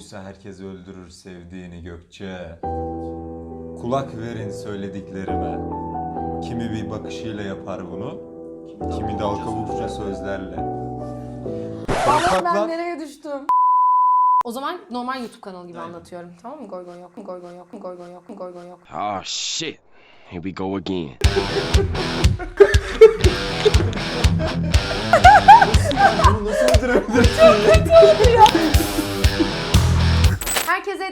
Oysa herkes öldürür sevdiğini Gökçe. Kulak verin söylediklerime. Kimi bir bakışıyla yapar bunu, kimi dalga vurucu sözlerle. Allah'ım ben Korkaklar nereye düştüm? O zaman normal YouTube kanalı gibi anlatıyorum. Tamam mı? Goygon yok mu? Goygon yok mu? Goygon yok mu? Goygon yok? Oh shit. Here we go again. bunu nasıl öldürebilirsin? Herkese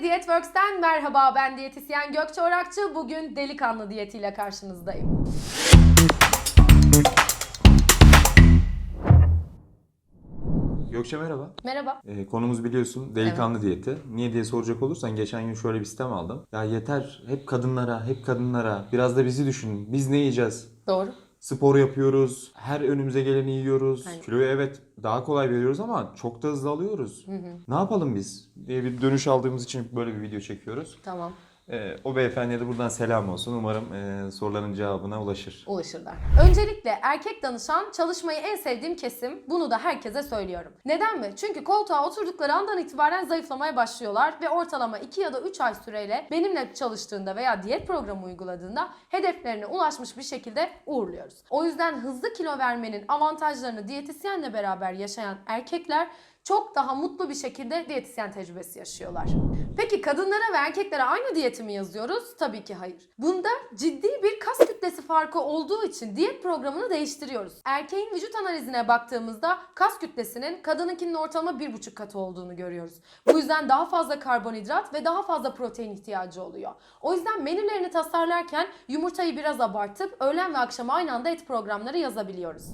Diyetworks'ten merhaba. Ben diyetisyen Gökçe Orakçı. Bugün delikanlı diyetiyle karşınızdayım. Gökçe merhaba. Merhaba. Ee, konumuz biliyorsun delikanlı diyeti. Niye diye soracak olursan geçen gün şöyle bir sistem aldım. Ya yeter hep kadınlara, hep kadınlara. Biraz da bizi düşünün. Biz ne yiyeceğiz? Doğru. Spor yapıyoruz. Her önümüze geleni yiyoruz. Aynen. Kiloyu evet daha kolay veriyoruz ama çok da hızlı alıyoruz. Ne yapalım biz? diye bir dönüş aldığımız için böyle bir video çekiyoruz. Tamam. Ee, o beyefendiye de buradan selam olsun. Umarım e, soruların cevabına ulaşır. ulaşırlar. Öncelikle erkek danışan çalışmayı en sevdiğim kesim. Bunu da herkese söylüyorum. Neden mi? Çünkü koltuğa oturdukları andan itibaren zayıflamaya başlıyorlar ve ortalama 2 ya da 3 ay süreyle benimle çalıştığında veya diyet programı uyguladığında hedeflerine ulaşmış bir şekilde uğurluyoruz. O yüzden hızlı kilo vermenin avantajlarını diyetisyenle beraber yaşayan erkekler çok daha mutlu bir şekilde diyetisyen tecrübesi yaşıyorlar. Peki kadınlara ve erkeklere aynı diyeti mi yazıyoruz? Tabii ki hayır. Bunda ciddi bir kas kütlesi farkı olduğu için diyet programını değiştiriyoruz. Erkeğin vücut analizine baktığımızda kas kütlesinin kadınınkinin ortalama 1,5 katı olduğunu görüyoruz. Bu yüzden daha fazla karbonhidrat ve daha fazla protein ihtiyacı oluyor. O yüzden menülerini tasarlarken yumurtayı biraz abartıp öğlen ve akşam aynı anda et programları yazabiliyoruz.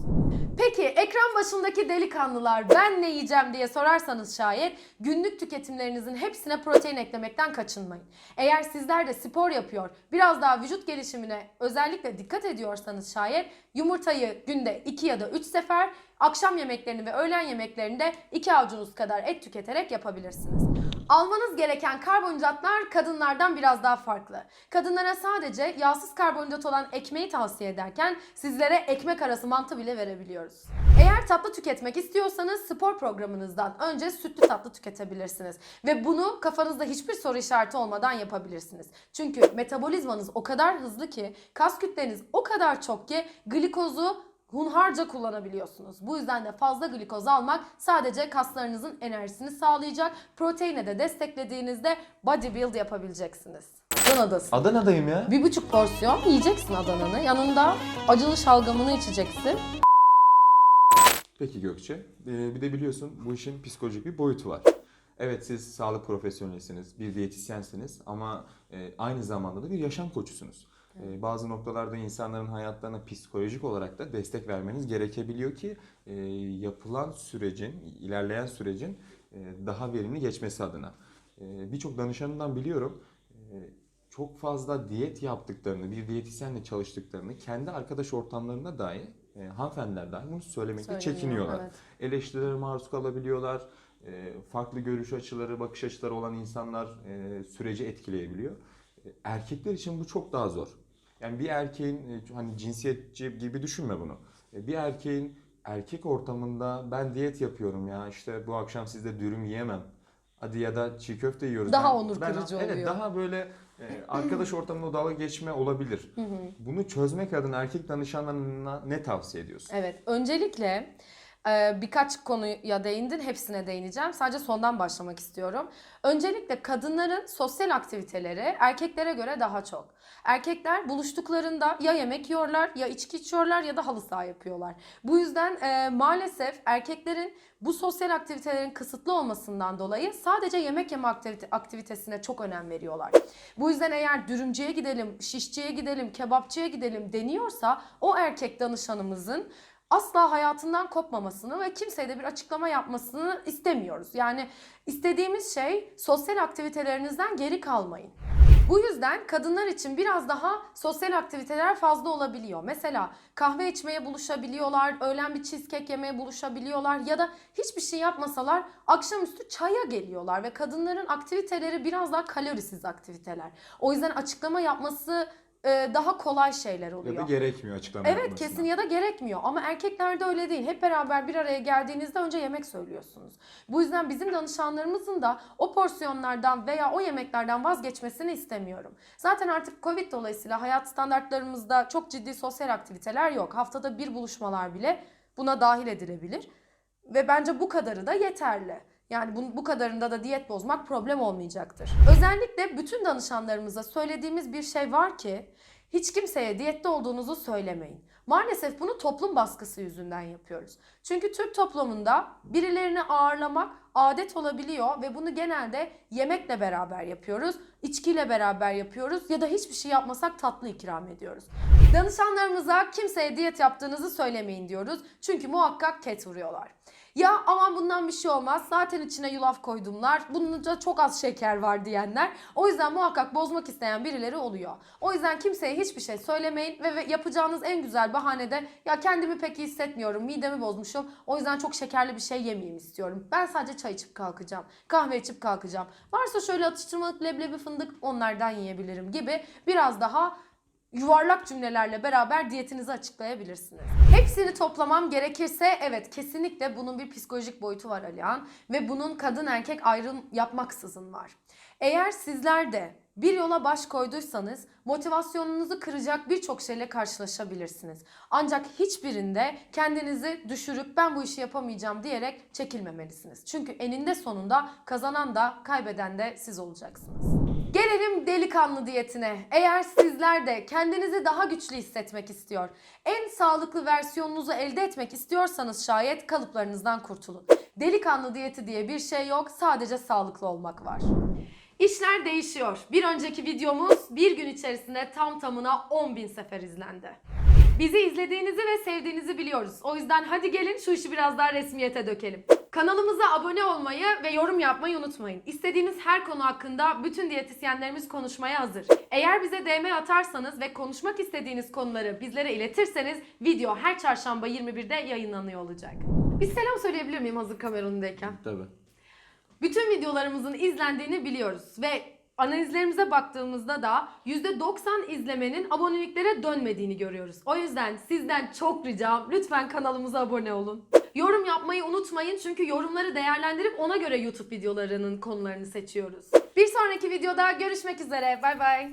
Peki ekran başındaki delikanlılar ben ne yiyeceğim diye sorarsanız şayet günlük tüketimlerinizin hepsine protein eklemekten kaçınmayın. Eğer sizler de spor yapıyor, biraz daha vücut gelişimine özellikle dikkat ediyorsanız şayet yumurtayı günde 2 ya da 3 sefer, akşam yemeklerini ve öğlen yemeklerini de 2 avucunuz kadar et tüketerek yapabilirsiniz. Almanız gereken karbonhidratlar kadınlardan biraz daha farklı. Kadınlara sadece yağsız karbonhidrat olan ekmeği tavsiye ederken sizlere ekmek arası mantı bile verebiliyoruz. Eğer tatlı tüketmek istiyorsanız spor programınızdan önce sütlü tatlı tüketebilirsiniz. Ve bunu kafanızda hiçbir soru işareti olmadan yapabilirsiniz. Çünkü metabolizmanız o kadar hızlı ki, kas kütleniz o kadar çok ki glikozu hunharca kullanabiliyorsunuz. Bu yüzden de fazla glikoz almak sadece kaslarınızın enerjisini sağlayacak. Proteine de desteklediğinizde bodybuild yapabileceksiniz. Adana'dasın. Adana'dayım ya. Bir buçuk porsiyon yiyeceksin Adana'nı. Yanında acılı şalgamını içeceksin. Peki Gökçe, ee, bir de biliyorsun bu işin psikolojik bir boyutu var. Evet siz sağlık profesyonelisiniz, bir diyetisyensiniz ama e, aynı zamanda da bir yaşam koçusunuz. E, bazı noktalarda insanların hayatlarına psikolojik olarak da destek vermeniz gerekebiliyor ki e, yapılan sürecin, ilerleyen sürecin e, daha verimli geçmesi adına. E, Birçok danışanından biliyorum çok fazla diyet yaptıklarını, bir diyetisyenle çalıştıklarını kendi arkadaş ortamlarında dahi e, hanımefendiler dahi bunu söylemekte çekiniyorlar. evet. Eleştirilere maruz kalabiliyorlar. E, farklı görüş açıları, bakış açıları olan insanlar e, süreci etkileyebiliyor. E, erkekler için bu çok daha zor. Yani bir erkeğin e, hani cinsiyetçi gibi düşünme bunu. E, bir erkeğin erkek ortamında ben diyet yapıyorum ya işte bu akşam sizde dürüm yiyemem. Hadi ya da çiğ köfte yiyoruz. Daha Ben- onur ben- kırıcı evet, oluyor. daha böyle e, arkadaş ortamında dalga geçme olabilir. Bunu çözmek adına erkek danışanlarına ne tavsiye ediyorsun? Evet, öncelikle e, birkaç konuya değindin, hepsine değineceğim. Sadece sondan başlamak istiyorum. Öncelikle kadınların sosyal aktiviteleri erkeklere göre daha çok. Erkekler buluştuklarında ya yemek yiyorlar, ya içki içiyorlar ya da halı saha yapıyorlar. Bu yüzden e, maalesef erkeklerin bu sosyal aktivitelerin kısıtlı olmasından dolayı sadece yemek yeme aktivite- aktivitesine çok önem veriyorlar. Bu yüzden eğer dürümcüye gidelim, şişçiye gidelim, kebapçıya gidelim deniyorsa o erkek danışanımızın asla hayatından kopmamasını ve kimseye de bir açıklama yapmasını istemiyoruz. Yani istediğimiz şey sosyal aktivitelerinizden geri kalmayın. Bu yüzden kadınlar için biraz daha sosyal aktiviteler fazla olabiliyor. Mesela kahve içmeye buluşabiliyorlar, öğlen bir cheesecake yemeye buluşabiliyorlar ya da hiçbir şey yapmasalar akşamüstü çaya geliyorlar ve kadınların aktiviteleri biraz daha kalorisiz aktiviteler. O yüzden açıklama yapması e, daha kolay şeyler oluyor. Ya da gerekmiyor açıklama Evet yapmasına. kesin ya da gerekmiyor ama erkeklerde öyle değil. Hep beraber bir araya geldiğinizde önce yemek söylüyorsunuz. Bu yüzden bizim danışanlarımızın da o porsiyonlardan veya o yemeklerden vazgeçmesini istemiyorum. Zaten artık Covid dolayısıyla hayat standartlarımızda çok ciddi sosyal aktiviteler yok. Haftada bir buluşmalar bile buna dahil edilebilir. Ve bence bu kadarı da yeterli. Yani bu, bu kadarında da diyet bozmak problem olmayacaktır. Özellikle bütün danışanlarımıza söylediğimiz bir şey var ki hiç kimseye diyette olduğunuzu söylemeyin. Maalesef bunu toplum baskısı yüzünden yapıyoruz. Çünkü Türk toplumunda birilerini ağırlamak adet olabiliyor ve bunu genelde yemekle beraber yapıyoruz, içkiyle beraber yapıyoruz ya da hiçbir şey yapmasak tatlı ikram ediyoruz. Danışanlarımıza kimseye diyet yaptığınızı söylemeyin diyoruz. Çünkü muhakkak ket vuruyorlar. Ya aman bundan bir şey olmaz. Zaten içine yulaf koydumlar. Bunun çok az şeker var diyenler. O yüzden muhakkak bozmak isteyen birileri oluyor. O yüzden kimseye hiçbir şey söylemeyin ve, yapacağınız en güzel bahane de ya kendimi pek iyi hissetmiyorum. Midemi bozmuşum. O yüzden çok şekerli bir şey yemeyeyim istiyorum. Ben sadece çay içip kalkacağım. Kahve içip kalkacağım. Varsa şöyle atıştırmalık leblebi fındık onlardan yiyebilirim gibi biraz daha yuvarlak cümlelerle beraber diyetinizi açıklayabilirsiniz. Hepsini toplamam gerekirse evet kesinlikle bunun bir psikolojik boyutu var Alihan ve bunun kadın erkek ayrım yapmaksızın var. Eğer sizler de bir yola baş koyduysanız motivasyonunuzu kıracak birçok şeyle karşılaşabilirsiniz. Ancak hiçbirinde kendinizi düşürüp ben bu işi yapamayacağım diyerek çekilmemelisiniz. Çünkü eninde sonunda kazanan da kaybeden de siz olacaksınız. Gelelim delikanlı diyetine. Eğer sizler de kendinizi daha güçlü hissetmek istiyor, en sağlıklı versiyonunuzu elde etmek istiyorsanız şayet kalıplarınızdan kurtulun. Delikanlı diyeti diye bir şey yok, sadece sağlıklı olmak var. İşler değişiyor. Bir önceki videomuz bir gün içerisinde tam tamına 10.000 sefer izlendi. Bizi izlediğinizi ve sevdiğinizi biliyoruz. O yüzden hadi gelin şu işi biraz daha resmiyete dökelim. Kanalımıza abone olmayı ve yorum yapmayı unutmayın. İstediğiniz her konu hakkında bütün diyetisyenlerimiz konuşmaya hazır. Eğer bize DM atarsanız ve konuşmak istediğiniz konuları bizlere iletirseniz video her çarşamba 21'de yayınlanıyor olacak. Bir selam söyleyebilir miyim hazır kamera önündeyken? Tabii. Bütün videolarımızın izlendiğini biliyoruz ve analizlerimize baktığımızda da %90 izlemenin aboneliklere dönmediğini görüyoruz. O yüzden sizden çok ricam lütfen kanalımıza abone olun. Yorum yapmayı unutmayın çünkü yorumları değerlendirip ona göre YouTube videolarının konularını seçiyoruz. Bir sonraki videoda görüşmek üzere. Bay bay.